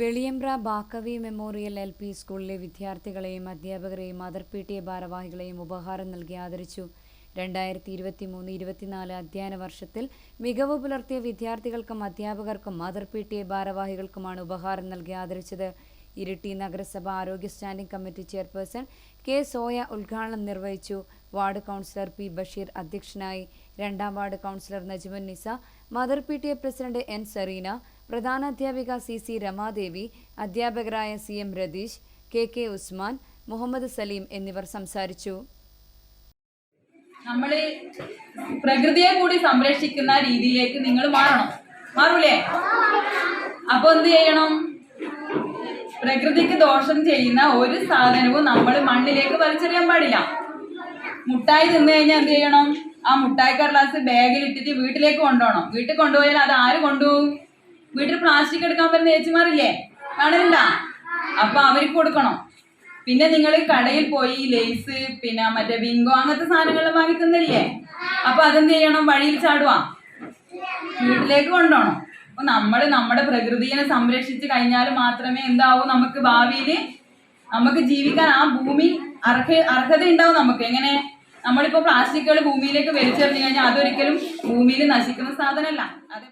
Veliyambra Baqavi memorial L P സ്കൂളിലെ വിദ്യാർത്ഥികളെയും അധ്യാപകരെയും മദർ പി ടി എ ഭാരവാഹികളെയും ഉപഹാരം നൽകി ആദരിച്ചു. രണ്ടായിരത്തി ഇരുപത്തി മൂന്ന് ഇരുപത്തിനാല് അധ്യയന വർഷത്തിൽ മികവ് പുലർത്തിയ വിദ്യാർത്ഥികൾക്കും അധ്യാപകർക്കും മദർ പി ടി എ ഭാരവാഹികൾക്കുമാണ് ഉപഹാരം നൽകി ആദരിച്ചത്. ഇരിട്ടി നഗരസഭ ആരോഗ്യ standing committee chairperson K Soya ഉദ്ഘാടനം നിർവഹിച്ചു. വാർഡ് കൗൺസിലർ പി ബഷീർ അധ്യക്ഷനായി. രണ്ടാം ward councillor Najmun Nisa mother P T A president N Sereena പ്രധാനാധ്യാപിക C C Ramadevi അധ്യാപകരായ C M Ratheesh K K Usman Muhammad Saleem എന്നിവർ സംസാരിച്ചു. നമ്മൾ പ്രകൃതിയെ കൂടി സംരക്ഷിക്കുന്ന രീതിയിലേക്ക് നിങ്ങൾ മാറണം. മാറൂലേ? അപ്പൊ എന്ത് ചെയ്യണം? പ്രകൃതിക്ക് ദോഷം ചെയ്യുന്ന ഒരു സാധനവും നമ്മൾ മണ്ണിലേക്ക് വലിച്ചെറിയാൻ പാടില്ല. മുട്ടായി തിന്നു കഴിഞ്ഞാൽ എന്ത് ചെയ്യണം? ആ മുട്ടായി കടലാസ് ബാഗിൽ ഇട്ടിട്ട് വീട്ടിലേക്ക് കൊണ്ടുപോകണം. വീട്ടിൽ കൊണ്ടുപോയാൽ അത് ആര് കൊണ്ടുപോകും? വീട്ടിൽ പ്ലാസ്റ്റിക് എടുക്കാൻ പറ്റുന്ന ചേച്ചിമാരില്ലേ കാണുന്നില്ല അപ്പൊ അവർക്ക് കൊടുക്കണം? പിന്നെ നിങ്ങൾ കടയിൽ പോയി ലേസ് പിന്നെ മറ്റേ ബിങ്കോ അങ്ങനത്തെ സാധനങ്ങൾ വാങ്ങി തന്നില്ലേ? അപ്പൊ അതെന്ത് ചെയ്യണം? വഴിയിൽ ചാടുവാ. വീട്ടിലേക്ക് കൊണ്ടുപോകണം. അപ്പൊ നമ്മൾ നമ്മുടെ പ്രകൃതിയെ സംരക്ഷിച്ച് കഴിഞ്ഞാൽ മാത്രമേ എന്താവൂ നമുക്ക് ഭാവിയിൽ നമുക്ക് ജീവിക്കാൻ ആ ഭൂമി അർഹ അർഹത ഉണ്ടാവും നമുക്ക്. എങ്ങനെ? നമ്മളിപ്പോ പ്ലാസ്റ്റിക്കുകൾ ഭൂമിയിലേക്ക് വലിച്ചെറിഞ്ഞു കഴിഞ്ഞാൽ അതൊരിക്കലും ഭൂമിയിൽ നശിക്കുന്ന സാധനമല്ല. അത്.